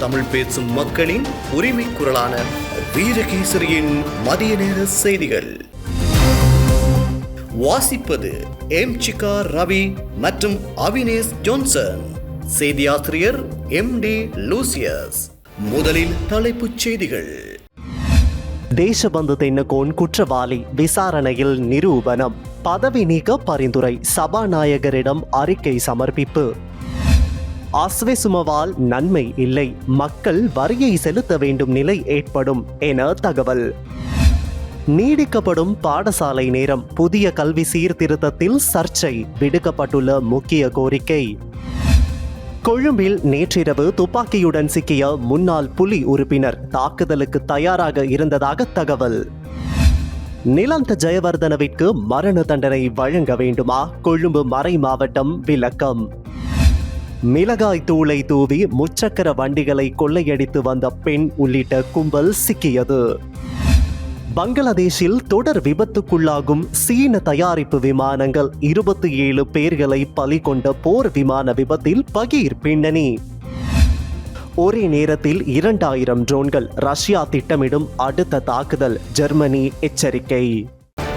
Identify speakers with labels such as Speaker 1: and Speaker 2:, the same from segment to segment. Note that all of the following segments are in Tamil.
Speaker 1: தமிழ் பேசும் மக்களின் உரிமை குரலான வீரகேசரியின் மதிய நேர செய்திகள். வாசிப்பது எம் சிகா ரவி மற்றும் அவினேஷ் ஜோன்சன். செய்தியாசிரியர் எம் டி லூசியஸ். முதலில் தலைப்புச் செய்திகள்.
Speaker 2: தேசபந்து தென்னகோன் குற்றவாளி விசாரணையில் நிரூபணம். பதவி நீக்க பரிந்துரை சபாநாயகரிடம் அறிக்கை சமர்ப்பிப்பு. அஸ்வெசுமவால் நன்மை இல்லை. மக்கள் வரியை செலுத்த வேண்டும் நிலை ஏற்படும் என தகவல். நீடிக்கப்படும் பாடசாலை நேரம் புதிய கல்வி சீர்திருத்தத்தில் சர்ச்சை விடுக்கப்பட்டுள்ள முக்கிய கோரிக்கை. கொழும்பில் நேற்றிரவு துப்பாக்கியுடன் சிக்கிய முன்னாள் புலி உறுப்பினர் தாக்குதலுக்கு தயாராக இருந்ததாக தகவல். நிலந்த ஜெயவர்தனவிற்கு மரண தண்டனை வழங்க வேண்டுமா? கொழும்பு மறை மாவட்டம் விளக்கம். மிளகாய் தூளை தூவி முச்சக்கர வண்டிகளை கொள்ளையடித்து வந்த பெண் உள்ளிட்ட கும்பல் சிக்கியது. பங்களாதேஷில் தொடர் விபத்துக்குள்ளாகும் சீன தயாரிப்பு விமானங்கள் இருபத்தி ஏழு பேர்களை பலி கொண்ட போர் விமான விபத்தில் பகீர் பின்னணி. ஒரே நேரத்தில் இரண்டாயிரம் ட்ரோன்கள் ரஷ்யா திட்டமிடும் அடுத்த தாக்குதல் ஜெர்மனி எச்சரிக்கை.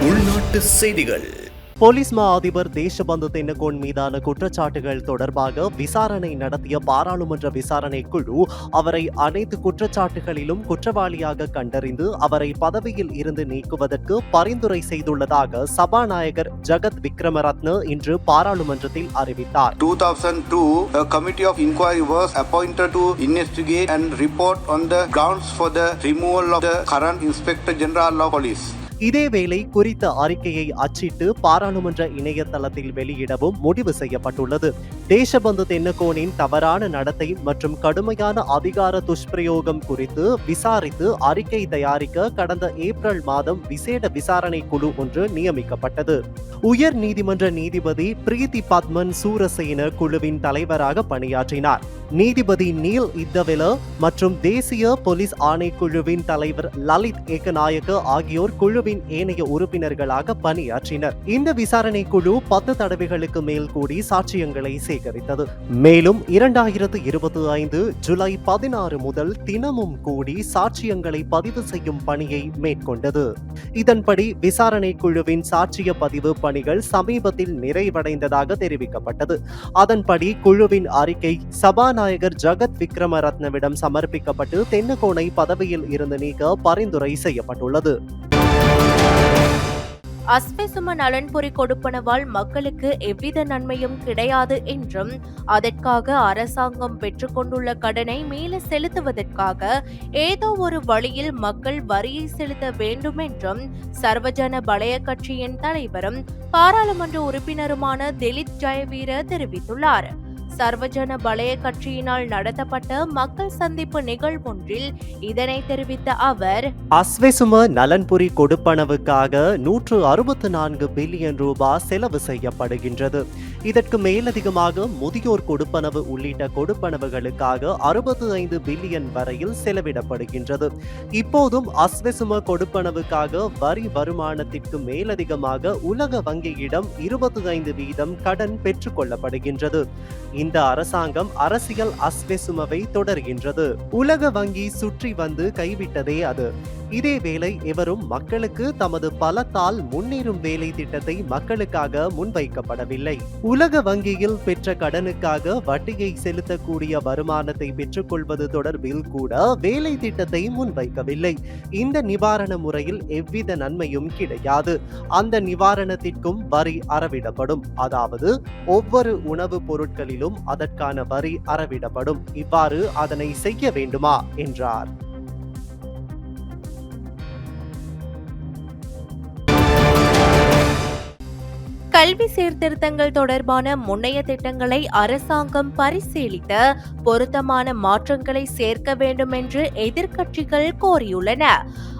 Speaker 1: உள்நாட்டு செய்திகள்.
Speaker 2: போலீஸ் மா அதிபர் தேசபந்து தென்னகோன் மீதான குற்றச்சாட்டுகள் தொடர்பாக விசாரணை நடத்திய பாராளுமன்ற விசாரணை குழு அவரை அனைத்து குற்றச்சாட்டுகளிலும் குற்றவாளியாக கண்டறிந்து அவரை பதவியில் இருந்து நீக்குவதற்கு பரிந்துரை செய்துள்ளதாக சபாநாயகர் ஜகத் விக்ரமரத்ன இன்று பாராளுமன்றத்தில் அறிவித்தார்
Speaker 3: 2002, a committee of inquiry was appointed to investigate and report on the grounds for the removal of the current inspector General of Police.
Speaker 2: இதேவேளை குறித்த அறிக்கையை அச்சிட்டு பாராளுமன்ற இணையதளத்தில் வெளியிடவும் முடிவு செய்யப்பட்டுள்ளது. தேசபந்து தென்னகோனின் தவறான நடத்தை மற்றும் கடுமையான அதிகார துஷ்பிரயோகம் குறித்து விசாரித்து அறிக்கை தயாரிக்க கடந்த ஏப்ரல் மாதம் விசேட விசாரணை குழு ஒன்று நியமிக்கப்பட்டது. உயர் நீதிமன்ற நீதிபதி பிரீத்தி பத்மன் சூரசேன குழுவின் தலைவராக பணியாற்றினார். நீதிபதி நீல் இத்தவெல மற்றும் தேசிய போலீஸ் ஆணைக்குழுவின் தலைவர் லலித் ஏகநாயக்க ஆகியோர் குழுவின் குழுவின் ஏனைய உறுப்பினர்களாக பணியாற்றினர். இந்த விசாரணை குழு பத்து தடவைகளுக்கு மேல் கூடி சாட்சியங்களை சேகரித்தது. மேலும் இரண்டாயிரத்து இருபத்தி ஐந்து ஜூலை பதினாறு முதல் தினமும் கூடி சாட்சியங்களை பதிவு செய்யும் பணியை மேற்கொண்டது. இதன்படி விசாரணை குழுவின் சாட்சிய பதிவு பணிகள் சமீபத்தில் நிறைவடைந்ததாக தெரிவிக்கப்பட்டது. அதன்படி குழுவின் அறிக்கை சபாநாயகர் ஜகத் விக்ரமரத்னவிடம் சமர்ப்பிக்கப்பட்டு தென்னகோனை பதவியில் இருந்து நீக்க பரிந்துரை செய்யப்பட்டுள்ளது.
Speaker 4: அஸ்வெசும நலன்புரி கொடுப்பனவால் மக்களுக்கு எவ்வித நன்மையும் கிடையாது என்றும் அதற்காக அரசாங்கம் பெற்றுக்கொண்டுள்ள கடனை மீள செலுத்துவதற்காக ஏதோ ஒரு வழியில் மக்கள் வரியை செலுத்த வேண்டும் என்றும் சர்வஜன பலய கட்சியின் தலைவரும் பாராளுமன்ற உறுப்பினருமான திலித் ஜெயவீர தெரிவித்துள்ளார். சர்வஜன பலய கட்சியினால் நடத்தப்பட்ட மக்கள் சந்திப்பு நிகழ்வொன்றில் இதனை தெரிவித்த அவர்
Speaker 2: அஸ்வெசும நலன்புரி கொடுப்பனவுக்காக நூற்று அறுபத்து நான்கு பில்லியன் ரூபாய் செலவு செய்யப்படுகின்றது. இதற்கு மேலதிகமாக முதியோர் கொடுப்பனவு உள்ளிட்ட கொடுப்பனவுகளுக்காக அறுபத்தி ஐந்து பில்லியன் வரையில் செலவிடப்படுகின்றது. இப்போதும் அஸ்வசும கொடுப்பனவுக்காக வரி வருமானத்திற்கு மேலதிகமாக உலக வங்கியிடம் இருபத்தி ஐந்து வீதம் கடன் பெற்றுக்கொள்ளப்படுகின்றது இந்த அரசாங்கம் அரசியல் அஸ்வெசுமவை தொடர்கின்றது. உலக வங்கி சுற்றி வந்து கைவிட்டதே அது. இதேவேளை இவரும் மக்களுக்கு தமது பலத்தால் முன்னேறும் வேலை திட்டத்தை மக்களுக்காக முன்வைக்கப்படவில்லை. உலக வங்கியில் பெற்ற கடனுக்காக வட்டியை செலுத்தக்கூடிய வருமானத்தை பெற்றுக்கொள்வது தொடர்பில் கூட வேலை திட்டத்தை முன்வைக்கவில்லை. இந்த நிவாரண முறையில் எவ்வித நன்மையும் கிடையாது. அந்த நிவாரணத்திற்கும் வரி அறவிடப்படும். அதாவது ஒவ்வொரு உணவுப் பொருட்களிலும் அதற்கான வரி அறவிடப்படும். இவ்வாறு அதனை செய்ய வேண்டுமா? என்றார்.
Speaker 4: கல்வி சீர்திருத்தங்கள் தொடர்பான முன்னைய திட்டங்களை அரசாங்கம் பரிசீலித்து பொருத்தமான மாற்றங்களை சேர்க்க வேண்டும் என்று எதிர்க்கட்சிகள் கோரியுள்ளன.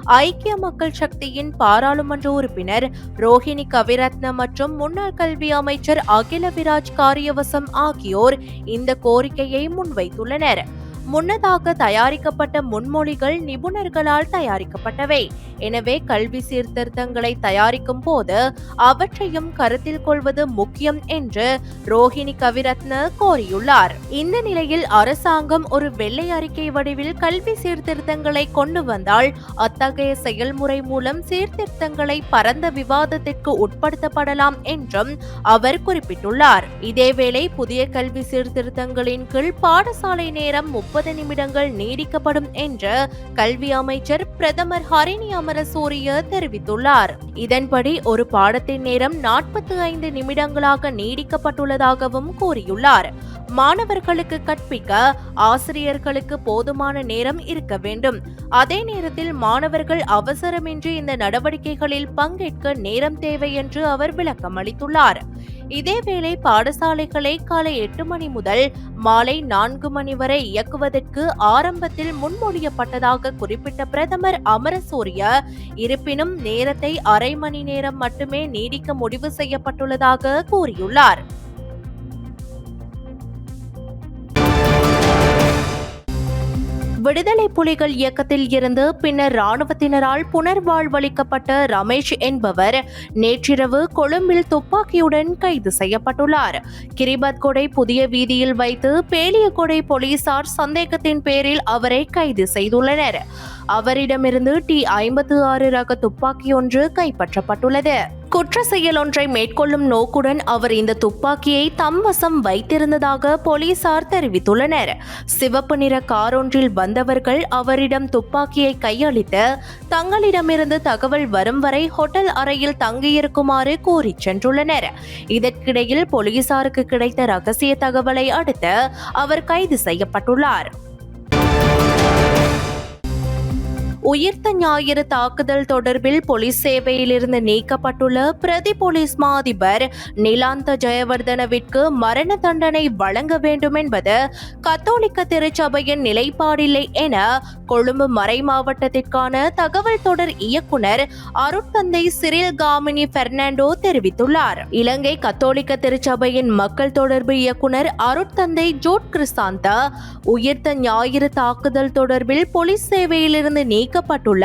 Speaker 4: ஐக்கிய மக்கள் சக்தியின் பாராளுமன்ற உறுப்பினர் ரோஹிணி கவிரத்ன மற்றும் முன்னாள் கல்வி அமைச்சர் அகில விராஜ் காரியவசம் ஆகியோர் இந்த கோரிக்கையை முன்வைத்துள்ளனர். முன்னதாக தயாரிக்கப்பட்ட முன்மொழிகள் நிபுணர்களால் தயாரிக்கப்பட்டவை. எனவே கல்வி சீர்திருத்தங்களை தயாரிக்கும் போது அவற்றையும் கருத்தில் கொள்வது முக்கியம் என்று ரோஹிணி கவிரத்ன கோரியுள்ளார். இந்த நிலையில் அரசாங்கம் ஒரு வெள்ளை அறிக்கை வடிவில் கல்வி சீர்திருத்தங்களை கொண்டு வந்தால் அத்தகைய செயல்முறை மூலம் சீர்திருத்தங்களை பரந்த விவாதத்திற்கு உட்படுத்தப்படலாம் என்றும் அவர் குறிப்பிட்டுள்ளார். இதேவேளை புதிய கல்வி சீர்திருத்தங்களின் கீழ் பாடசாலை நேரம் முப்பது முப்பது நிமிடங்கள் நீடிக்கப்படும் என்று கல்வி அமைச்சர் பிரதமர் ஹரிணி அமரசூரிய தெரிவித்துள்ளார். இதன்படி ஒரு பாடத்தின் நேரம் நாற்பத்தி ஐந்து நிமிடங்களாக நீடிக்கப்பட்டுள்ளதாகவும் கூறியுள்ளார். மாணவர்களுக்கு கற்பிக்க ஆசிரியர்களுக்கு போதுமான நேரம் இருக்க வேண்டும். அதே நேரத்தில் மாணவர்கள் அவசரமின்றி இந்த நடவடிக்கைகளில் பங்கேற்க நேரம் தேவை என்று அவர் விளக்கம் அளித்துள்ளார் இதேவேளை பாடசாலைகளை காலை எட்டு மணி முதல் மாலை நான்கு மணி வரை இயக்குவதற்கு ஆரம்பத்தில் முன்மொழியப்பட்டதாக குறிப்பிட்ட பிரதமர் அமரசூரிய இருப்பினும் நேரத்தை அரை மணி நேரம் மட்டுமே நீடிக்க முடிவு செய்யப்பட்டுள்ளதாக கூறியுள்ளார். விடுதலை புலிகள் இயக்கத்தில் இருந்து பின்னர் ராணுவத்தினரால் புனர்வாழ்வளிக்கப்பட்ட ரமேஷ் என்பவர் நேற்றிரவு கொழும்பில் துப்பாக்கியுடன் கைது செய்யப்பட்டுள்ளார். கிரிபத்கொடை புதிய வீதியில் வைத்து பேலியகொடை போலீசார் சந்தேகத்தின் பேரில் அவரை கைது செய்துள்ளனர். அவரிடமிருந்து டி ஐம்பத்து ஆறு ரக துப்பாக்கி ஒன்று கைப்பற்றப்பட்டுள்ளது. குற்ற செயல் ஒன்றை மேற்கொள்ளும் நோக்குடன் அவர் இந்த துப்பாக்கியை தம் வசம் வைத்திருந்ததாக போலீசார் தெரிவித்துள்ளனர். சிவப்பு நிற கார் ஒன்றில் வந்தவர்கள் அவரிடம் துப்பாக்கியை கையளித்து தங்களிடமிருந்து தகவல் வரும் வரை ஹோட்டல் அறையில் தங்கியிருக்குமாறு கூறிச் சென்றுள்ளனர். இதற்கிடையில் போலீசாருக்கு கிடைத்த ரகசிய தகவலை அடுத்து அவர் கைது செய்யப்பட்டுள்ளார். உயிர்த்த ஞாயிறு தாக்குதல் தொடர்பில் போலீஸ் சேவையிலிருந்து நீக்கப்பட்டுள்ள பிரதி போலீஸ் மா அதிபர் நிலாந்த ஜெயவர்தனவிற்கு மரண தண்டனை வழங்க வேண்டும் என்பது கத்தோலிக்க திருச்சபையின் நிலைப்பாடில்லை என கொழும்பு மறை மாவட்டத்திற்கான தகவல் தொடர் இயக்குனர் அருட்தந்தை சிறில் காமினி பெர்னாண்டோ தெரிவித்துள்ளார். இலங்கை கத்தோலிக்க திருச்சபையின் மக்கள் தொடர்பு இயக்குனர் அருட்தந்தை ஜோட் கிறிஸ்தாந்தா உயிர்த்த ஞாயிறு தாக்குதல் தொடர்பில் போலீஸ் சேவையிலிருந்து நீக்கப்பட்டுள்ள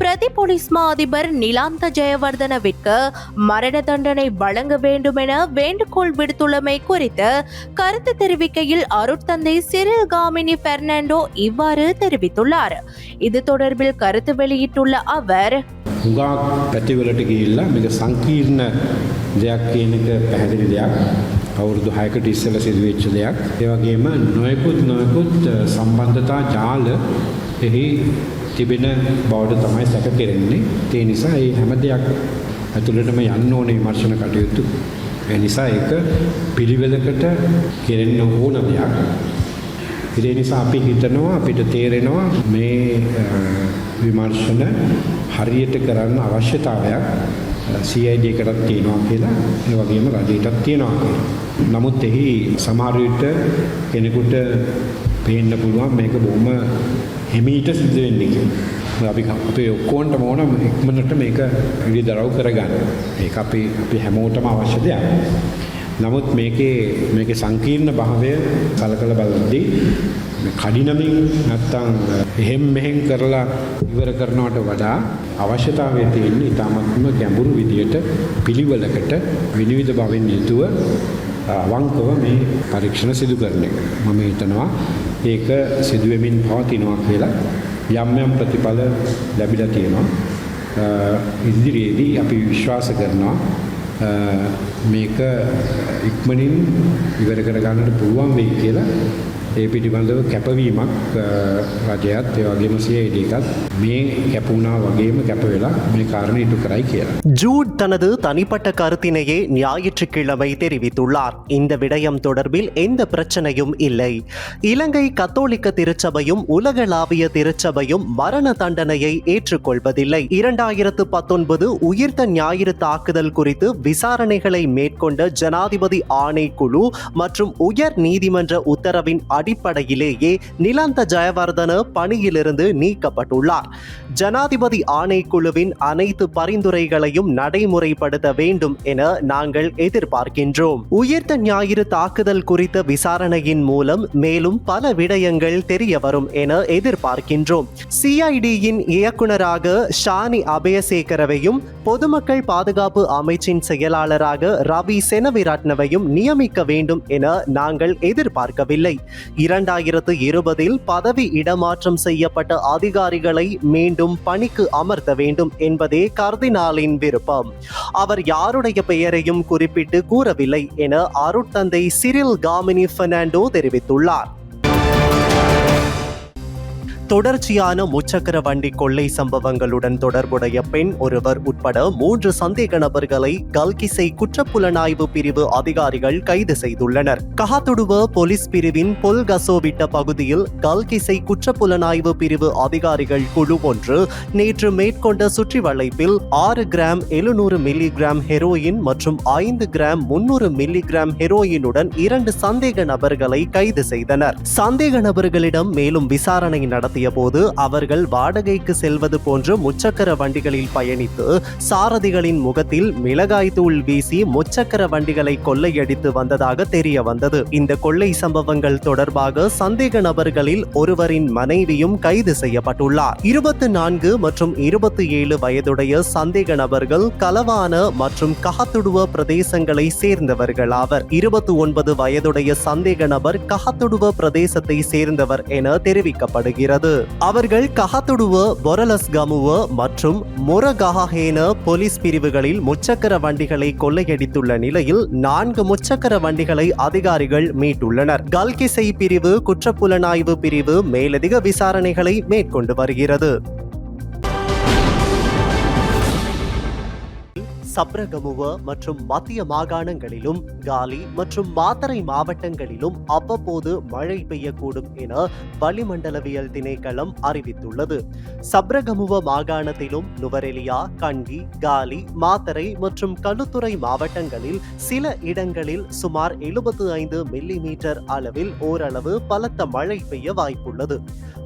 Speaker 4: பிரதி போலீஸ் மா அதிபர் நிலாந்த ஜெயவர்தனவிற்கு மரண தண்டனை வழங்க வேண்டும் என வேண்டுகோள் விடுத்துள்ளமை குறித்து கருத்து தெரிவிக்கையில் அருட்தந்தை சிறில் காமினி பெர்னாண்டோ இவ்வாறு தெரிவித்துள்ளார் இது தொடர்பில் கருத்து வெளியிட்டுள்ள அவர்
Speaker 5: හුඟක් පැතිවලට ගිහිල්ලා මේක සංකීර්ණ දෙයක් කියන එක පැහැදිලි දෙයක්. අවුරුදු 6කට ඉස්සෙල්ලා සිදුවෙච්ච දෙයක්. ඒ වගේම නොයෙකුත් නොයෙකුත් සම්බන්ධතා ජාල එහි තිබෙන බවට තමයි සැක කෙරෙන්නේ. ඒ නිසා මේ හැම දෙයක් ඇතුළටම යන්න ඕනේ විමර්ශන කටයුතු. ඒ නිසා ඒක පිළිවෙලකට කෙරෙන්න ඕන දෙයක්. ඒ නිසා අපි හිතනවා අපිට තේරෙනවා මේ අ, විමර්ශන හරියට කරන්න අවශ්‍යතාවයක් CID එකටත් තියෙනවා කියලා ඒ වගේම රජයටත් තියෙනවා කියලා. නමුත් එහි සමහර විට කෙනෙකුට පේන්න පුළුවන් මේක බොහොම හිමීට සිද්ධ වෙන්නේ කියලා. අපි අපේ ඔක්කොන්ටම ඕන ඉක්මනට මේක විදරව් කරගන්න. ඒක අපි අපි හැමෝටම අවශ්‍ය දෙයක්. නමුත් මේකේ මේකේ සංකීර්ණ භාවය කලකල බලද්දී කඩිනමින් නැත්තම් එහෙම් මෙහෙම් කරලා ඉවර කරනවට වඩා අවශ්‍යතාවය තියෙන්නේ ඊටමත්ම ගැඹුරු විදියට පිළිවෙලකට විනිවිද භවෙන් යුතුව අවංකව මේ පරීක්ෂණ සිදු කරන එක. මම හිතනවා ඒක සිදු වෙමින් පවතිනවා කියලා යම් යම් ප්‍රතිඵල ලැබිලා තියෙනවා. අ, ඉදිරියේදී අපි විශ්වාස කරනවා අ, මේක ඉක්මනින් ඉවර කරගන්නට පුළුවන් වෙයි කියලා ඒ පිළිබඳව කැපවීමක් අ, රජයත් ඒ වගේම CID එකත් මේ කැප වුණා වගේම කැප වෙලා මේ කාරණේ ඉටු කරයි කියලා.
Speaker 2: ஜூட் தனது தனிப்பட்ட கருத்தினையே ஞாயிற்றுக்கிழமை தெரிவித்துள்ளார் இந்த விடயம் தொடர்பில் எந்த பிரச்சனையும் இல்லை இலங்கை கத்தோலிக்க திருச்சபையும் உலகளாவிய திருச்சபையும் மரண தண்டனையை ஏற்றுக்கொள்வதில்லை இரண்டாயிரத்து பத்தொன்பது உயிர்த்த ஞாயிறு தாக்குதல் குறித்து விசாரணைகளை மேற்கொண்ட ஜனாதிபதி ஆணைக்குழு மற்றும் உயர் நீதிமன்ற உத்தரவின் அடிப்படையிலேயே நிலாந்த ஜெயவர்தன பணியிலிருந்து நீக்கப்பட்டுள்ளார். ஜனாதிபதி ஆணைக்குழுவின் அனைத்து பரிந்துரைகளையும் நடைமுறைப்படுத்த வேண்டும் என நாங்கள் எதிர்பார்க்கின்றோம். உயிர்த்த ஞாயிறு தாக்குதல் குறித்த விசாரணையின் மூலம் மேலும் பல விடயங்கள் தெரிய வரும் என எதிர்பார்க்கின்றோம். சிஐடியின் இயக்குனராக ஷானி அபயசேகரவையும் பொதுமக்கள் பாதுகாப்பு அமைச்சின் செயலாளராக ரவி செனவிராட்னவையும் நியமிக்க வேண்டும் என நாங்கள் எதிர்பார்க்கவில்லை. இரண்டாயிரத்து இருபதில் பதவி இடமாற்றம் செய்யப்பட்ட அதிகாரிகளை மீண்டும் பணிக்கு அமர்த்த வேண்டும் என்பதே கர்தினாலின் விருப்பம். அவர் யாருடைய பெயரையும் குறிப்பிட்டு கூறவில்லை என அருட்தந்தை சிரில் காமினி பெர்னாண்டோ தெரிவித்துள்ளார். தொடர்ச்சியான முச்சக்கர வண்டி கொள்ளை சம்பவங்களுடன் தொடர்புடைய பெண் ஒருவர் உட்பட மூன்று சந்தேக நபர்களை கல்கிசை குற்றப்புலனாய்வு பிரிவு அதிகாரிகள் கைது செய்துள்ளனர். கஹாத்துடுவ போலீஸ் பிரிவின் பொல்கசோவிட்ட பகுதியில் கல்கிசை குற்றப்புலனாய்வு பிரிவு அதிகாரிகள் குழு ஒன்று நேற்று மேற்கொண்ட சுற்றி வளைப்பில் ஆறு கிராம் எழுநூறு மில்லிகிராம் ஹெரோயின் மற்றும் ஐந்து கிராம் முன்னூறு மில்லிகிராம் ஹெரோயினுடன் இரண்டு சந்தேக நபர்களை கைது செய்தனர். சந்தேக நபர்களிடம் மேலும் விசாரணை நடத்திய போது அவர்கள் வாடகைக்கு செல்வது போன்று முச்சக்கர வண்டிகளில் பயணித்து சாரதிகளின் முகத்தில் மிளகாய் தூள் வீசி முச்சக்கர வண்டிகளை கொள்ளையடித்து வந்ததாக தெரிய வந்தது. இந்த கொள்ளை சம்பவங்கள் தொடர்பாக சந்தேக நபர்களில் ஒருவரின் மனைவியும் கைது செய்யப்பட்டுள்ளார். இருபத்தி நான்கு மற்றும் இருபத்தி ஏழு வயதுடைய சந்தேக நபர்கள் கலவான மற்றும் கஹத்துடுவ பிரதேசங்களை சேர்ந்தவர்கள் ஆவர். இருபத்தி ஒன்பது வயதுடைய சந்தேக நபர் கஹத்துடுவ பிரதேசத்தை சேர்ந்தவர் என தெரிவிக்கப்படுகிறது. அவர்கள் கஹத்துடுவ பொரலஸ்கமுவ மற்றும் முரகஹேன போலீஸ் பிரிவுகளில் முச்சக்கர வண்டிகளை கொள்ளையடித்துள்ள நிலையில் நான்கு முச்சக்கர வண்டிகளை அதிகாரிகள் மீட்டுள்ளனர். கல்கிசை பிரிவு குற்றப்புலனாய்வு பிரிவு மேலதிக விசாரணைகளை மேற்கொண்டு வருகிறது. சப்ரகமுவ மற்றும் மத்திய மாகாணங்களிலும் காலி மற்றும் மாத்தரை மாவட்டங்களிலும் அவ்வப்போது மழை பெய்யக்கூடும் என வளிமண்டலவியல் திணைக்களம் அறிவித்துள்ளது. சப்ரகமுவ மாகாணத்திலும் நுவரெலியா கண்டி காலி மாத்தரை மற்றும் களுத்துறை மாவட்டங்களில் சில இடங்களில் சுமார் எழுபத்து ஐந்து மில்லி மீட்டர் அளவில் ஓரளவு பலத்த மழை பெய்ய வாய்ப்புள்ளது.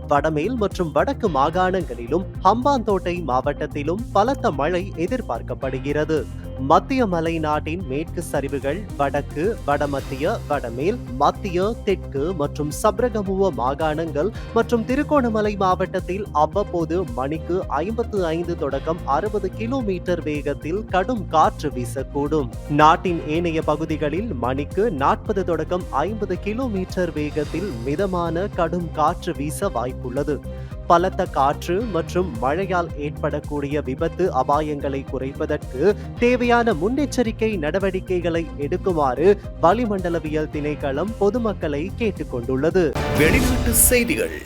Speaker 2: வடமேல் மற்றும் வடக்கு மாகாணங்களிலும் ஹம்பாந்தோட்டை மாவட்டத்திலும் பலத்த மழை எதிர்பார்க்கப்படுகிறது. மத்திய மலை நாட்டின் மேற்கு சரிவுகள் வடக்கு வடமத்திய வடமேல் மத்திய தெற்கு மற்றும் சப்ரகமுவ மாகாணங்கள் மற்றும் திருகோணமலை மாவட்டத்தில் அவ்வப்போது மணிக்கு ஐம்பத்து ஐந்து தொடக்கம் அறுபது கிலோமீட்டர் வேகத்தில் கடும் காற்று வீசக்கூடும். நாட்டின் ஏனைய பகுதிகளில் மணிக்கு நாற்பது தொடக்கம் ஐம்பது கிலோமீட்டர் வேகத்தில் மிதமான கடும் காற்று வீச வாய்ப்புள்ளது. பலத்த காற்று மற்றும் மழையால் ஏற்படக்கூடிய விபத்து அபாயங்களை குறைப்பதற்கு தேவையான முன்னெச்சரிக்கை நடவடிக்கைகளை எடுக்குமாறு வளிமண்டலவியல் திணைக்களம் பொதுமக்களை கேட்டுக்கொண்டுள்ளது.
Speaker 1: வெளிநாட்டு செய்திகள்.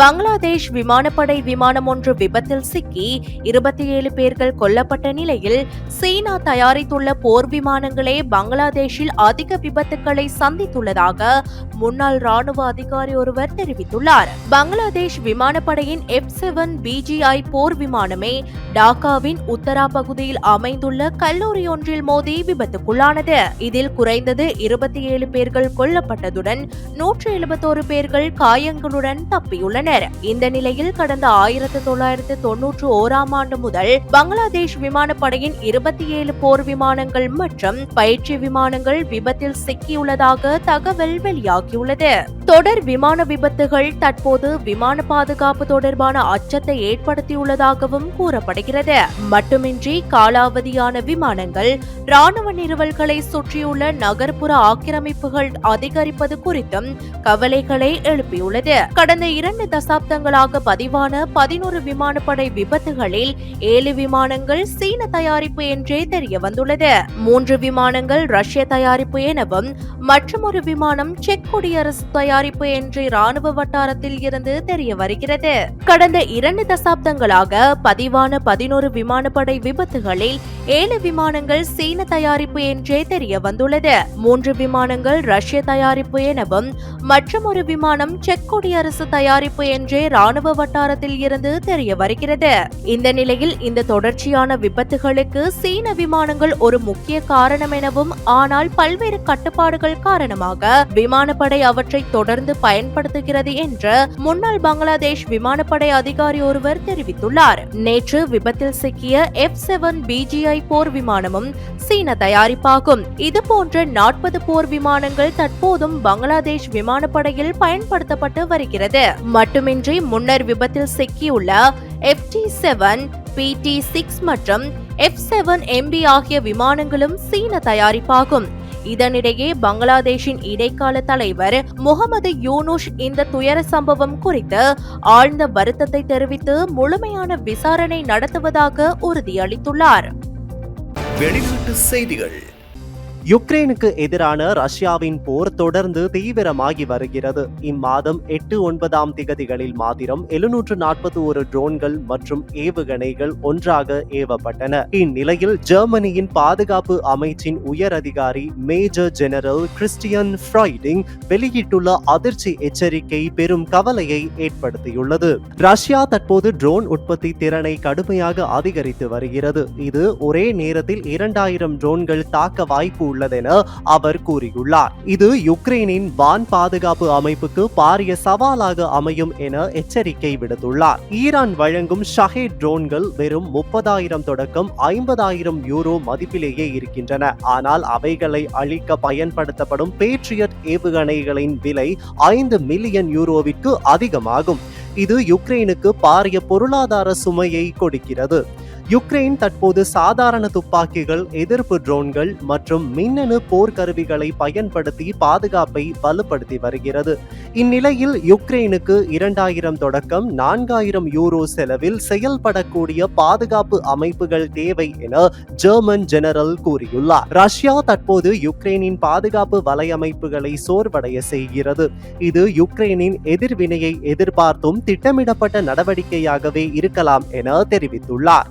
Speaker 4: பங்களாதேஷ் விமானப்படை விமானம் ஒன்று விபத்தில் சிக்கி இருபத்தி ஏழு பேர்கள் கொல்லப்பட்ட நிலையில் சீனா தயாரித்துள்ள போர் விமானங்களே பங்களாதேஷில் அதிக விபத்துக்களை சந்தித்துள்ளதாக முன்னாள் ராணுவ அதிகாரி ஒருவர் தெரிவித்துள்ளார். பங்களாதேஷ் விமானப்படையின் எஃப் செவன் பிஜிஐ போர் விமானமே டாக்காவின் உத்தரா பகுதியில் அமைந்துள்ள கல்லூரி ஒன்றில் மோதி விபத்துக்குள்ளானது. இதில் குறைந்தது இருபத்தி ஏழு பேர்கள் கொல்லப்பட்டதுடன் நூற்று எழுபத்தோரு பேர்கள் காயங்களுடன் தப்பியுள்ளனர். இந்த நிலையில் கடந்த ஆயிரத்தி தொள்ளாயிரத்தி தொன்னூற்று ஓராம் ஆண்டு முதல் பங்களாதேஷ் விமானப்படையின் இருபத்தி ஏழு போர் விமானங்கள் மற்றும் பயிற்சி விமானங்கள் விபத்தில் சிக்கியுள்ளதாக தகவல் வெளியாகியுள்ளது. தொடர் விமான விபத்துகள் தற்போது விமான பாதுகாப்பு தொடர்பான அச்சத்தை ஏற்படுத்தியுள்ளதாகவும் கூறப்படுகிறது. மட்டுமின்றி காலாவதியான விமானங்கள் ராணுவ நிறுவல்களை சுற்றியுள்ள நகர்ப்புற ஆக்கிரமிப்புகள் அதிகரிப்பது குறித்தும் கவலைகளை எழுப்பியுள்ளது. கடந்த இரண்டு தசாப்தங்களாக பதிவான பதினோரு விமானப்படை விபத்துகளில் ஏழு விமானங்கள் சீன தயாரிப்பு என்றே தெரிய வந்துள்ளது மூன்று விமானங்கள் ரஷ்ய தயாரிப்பு எனவும் மற்றும் ஒரு விமானம் செக் குடியரசு தயாரிப்பு என்று ராணுவ வட்டாரத்தில் இருந்து தெரிய வருகிறது கடந்த இரண்டு தசாப்தங்களாக பதிவான பதினோரு விமானப்படை விபத்துகளில் ஏழு விமானங்கள் சீன தயாரிப்பு என்றே தெரிய வந்துள்ளது மூன்று விமானங்கள் ரஷ்ய தயாரிப்பு எனவும் மற்றொரு விமானம் செக் குடியரசு தயாரிப்பு என்றே ராணுவ வட்டாரத்தில் இருந்து தெரிய வருகிறது. இந்த நிலையில் இந்த தொடர்ச்சியான விபத்துகளுக்கு சீன விமானங்கள் ஒரு முக்கிய காரணம் எனவும் ஆனால் பல்வேறு கட்டுப்பாடுகள் காரணமாக விமானப்படை அவற்றை தொடர்ந்து பயன்படுத்துகிறது என்று முன்னாள் பங்களாதேஷ் விமானப்படை அதிகாரி ஒருவர் தெரிவித்துள்ளார். நேற்று விபத்தில் சிக்கிய எஃப் செவன் பிஜிஐ போர் விமானமும் சீன தயாரிப்பாகும். இது போன்ற நாற்பது போர் விமானங்கள் தற்போதும் பங்களாதேஷ் விமானப்படையில் பயன்படுத்தப்பட்டு வருகிறது. மட்டுமின்றி முன்னர் விபத்தில் சிக்கியுள்ள F T seven PD six மற்றும் எஃப் செவன் எம்பி ஆகிய விமானங்களும் சீன தயாரிப்பாகும். இதனிடையே பங்களாதேஷின் இடைக்கால தலைவர் முகமது யூனுஷ் இந்த துயர சம்பவம் குறித்து ஆழ்ந்த வருத்தத்தை தெரிவித்து முழுமையான விசாரணை நடத்துவதாக உறுதியளித்துள்ளார்.
Speaker 1: வெளிநாட்டு செய்திகள்.
Speaker 2: யுக்ரைனுக்கு எதிரான ரஷ்யாவின் போர் தொடர்ந்து தீவிரமாகி வருகிறது. இம்மாதம் எட்டு ஒன்பதாம் திகதிகளில் மாத்திரம் எழுநூற்று நாற்பத்தி ஒரு ட்ரோன்கள் மற்றும் ஏவுகணைகள் ஒன்றாக ஏவப்பட்டன. இந்நிலையில் ஜெர்மனியின் பாதுகாப்பு அமைச்சின் உயர் அதிகாரி மேஜர் ஜெனரல் கிறிஸ்டியன் ஃப்ரைடிங் வெளியிட்டுள்ள அதிர்ச்சி எச்சரிக்கை பெரும் கவலையை ஏற்படுத்தியுள்ளது. ரஷ்யா தற்போது ட்ரோன் உற்பத்தி திறனை கடுமையாக அதிகரித்து வருகிறது. இது ஒரே நேரத்தில் இரண்டாயிரம் ட்ரோன்கள் தாக்க வாய்ப்பு உள்ளதென அவர் கூறியுள்ளார். இது யுக்ரைனின் வான் பாதுகாப்பு அமைப்புக்கு பாரிய சவாலாக அமையும் என எச்சரிக்கை விடுத்துள்ளார். ஈரான் வழங்கும் ஷஹேட் ட்ரோன்கள் வெறும் முப்பதாயிரம் தொடக்கம் ஐம்பதாயிரம் யூரோ மதிப்பிலேயே இருக்கின்றன. ஆனால் அவைகளை அழிக்க பயன்படுத்தப்படும் பேட்ரியட் ஏவுகணைகளின் விலை ஐந்து மில்லியன் யூரோவிற்கு அதிகமாகும். இது யுக்ரைனுக்கு பாரிய பொருளாதார சுமையை கொடுக்கிறது. யுக்ரைன் தற்போது சாதாரண துப்பாக்கிகள் எதிர்ப்பு ட்ரோன்கள் மற்றும் மின்னணு போர்க்கருவிகளை பயன்படுத்தி பாதுகாப்பை வலுப்படுத்தி வருகிறது. இந்நிலையில் யுக்ரைனுக்கு இரண்டாயிரம் தொடக்கம் நான்காயிரம் யூரோ செலவில் செயல்படக்கூடிய பாதுகாப்பு அமைப்புகள் தேவை என ஜெர்மன் ஜெனரல் கூறியுள்ளார். ரஷ்யா தற்போது யுக்ரைனின் பாதுகாப்பு வலையமைப்புகளை சோர்வடைய செய்கிறது. இது யுக்ரைனின் எதிர்வினையை எதிர்பார்த்தும் திட்டமிடப்பட்ட நடவடிக்கையாகவே இருக்கலாம் என தெரிவித்துள்ளார்.